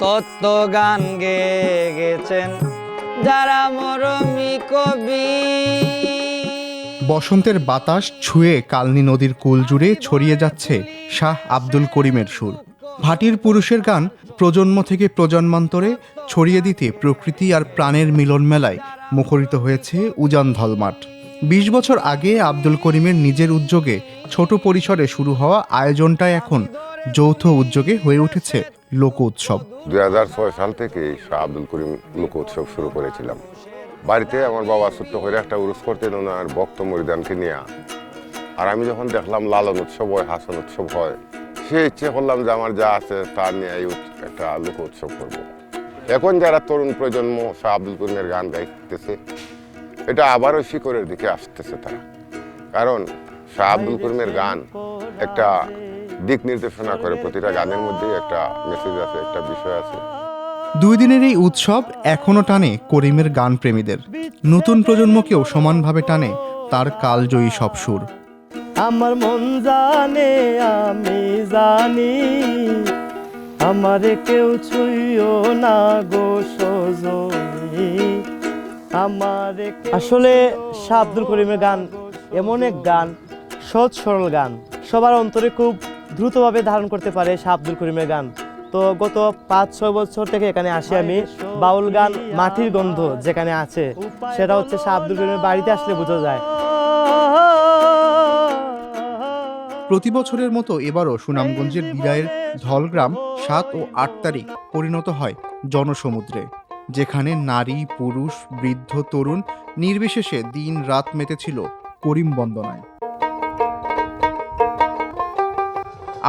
তত্ত্ব গান গেয়ে গেছেন যারা মরমী কবি। বসন্তের বাতাস ছুঁয়ে কালনী নদীর কুল জুড়ে ছড়িয়ে যাচ্ছে শাহ আব্দুল করিমের সুর। ভাটির পুরুষের গান প্রজন্ম থেকে প্রজন্মান্তরে ছড়িয়ে দিতে প্রকৃতি আর প্রাণের মিলন মেলায় মুখরিত হয়েছে উজান ধলমাট। বিশ বছর আগে আব্দুল করিমের নিজের উদ্যোগে ছোট পরিসরে শুরু হওয়া আয়োজনটা এখন যৌথ উদ্যোগে হয়ে উঠেছে লোক উৎসব দুই হাজার ছয় সাল থেকে শাহ আব্দুল করিম লোক উৎসব শুরু করেছিলাম। বাড়িতে আমার বাবা ছোট্ট করে একটা উরুস করতেন ওনার ভক্ত মরিদানকে নিয়ে। আর আমি যখন দেখলাম লালন উৎসব হয়, হাসন উৎসব হয়, সে ইচ্ছে করলাম যে আমার যা আছে তা নিয়ে একটা লোক উৎসব করব। এখন যারা তরুণ প্রজন্ম শাহ আব্দুল করিমের গান গাইতেছে, এটা আবারও শিকড়ের দিকে আসতেছে তারা। কারণ শাহ আব্দুল করিমের গান একটা দিক নির্দেশনা করে প্রতিটা গানের মধ্যেই একটা মেসেজ আছে একটা বিষয় আছে। দুই দিনের এই উৎসব এখনও টানে করিমের গান প্রেমীদের নতুন প্রজন্মকেও সমানভাবে টানে তার কালজয়ী সব সুর। আমার মন জানে আমি জানি আমারে কেউ ছুঁইও না গো সজনী। আমারে আসলে শাহ আব্দুল করিমের গান এমন এক গান সহজ সরল গান। সবার অন্তরে খুব দ্রুতভাবে ধারণ করতে পারে শাহ আব্দুল করিমের গান। তো গত পাঁচ, ছয় বছর থেকে এখানে আসি আমি বাউল গান মাটির গন্ধ যেখানে আছে, সেটা হচ্ছে শাহ আব্দুল করিমের বাড়িতে আসলে বোঝা যায়। প্রতি বছরের মতো এবারও সুনামগঞ্জের বিদায়ের ধলগ্রাম সাত ও আট তারিখ পরিণত হয় জনসমুদ্রে, যেখানে নারী, পুরুষ, বৃদ্ধ, তরুণ নির্বিশেষে দিন রাত মেতেছিল করিম বন্দনায়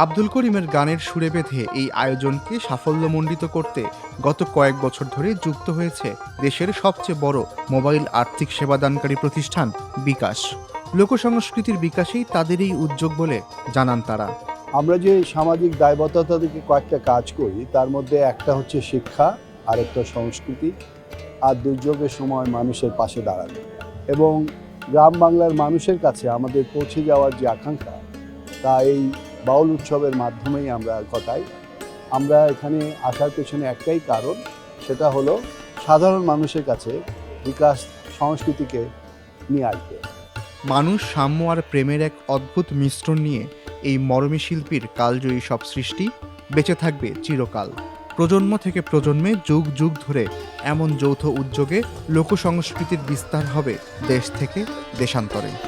আব্দুল করিমের গানের সুরে বেঁধে এই আয়োজনকে সাফল্যমণ্ডিত করতে গত কয়েক বছর ধরে যুক্ত হয়েছে দেশের সবচেয়ে বড় মোবাইল আর্থিক সেবাদানকারী প্রতিষ্ঠান বিকাশ। লোকসংস্কৃতির বিকাশেই তাদের এই উদ্যোগ বলে জানান তারা। আমরা যে সামাজিক দায়বদ্ধতা থেকে কয়েকটা কাজ করি, তার মধ্যে একটা হচ্ছে শিক্ষা, আরেকটা সংস্কৃতি, আর দুর্যোগের সময় মানুষের পাশে দাঁড়ানো। এবং গ্রাম বাংলার মানুষের কাছে আমাদের পৌঁছে যাওয়ার যে আকাঙ্ক্ষা, তা এই বাউল উৎসবের মাধ্যমেই আমরা ঘটাই আমরা এখানে আসার পেছনে একটাই কারণ, সেটা হলো সাধারণ মানুষের কাছে বিকাশ সংস্কৃতিকে নিয়ে আসবে। মানুষ, সাম্য আর প্রেমের এক অদ্ভুত মিশ্রণ নিয়ে এই মরমী শিল্পীর কালজয়ী সব সৃষ্টি বেঁচে থাকবে চিরকাল। প্রজন্ম থেকে প্রজন্মে যুগ যুগ ধরে এমন যৌথ উদ্যোগে লোকসংস্কৃতির বিস্তার হবে দেশ থেকে দেশান্তরে।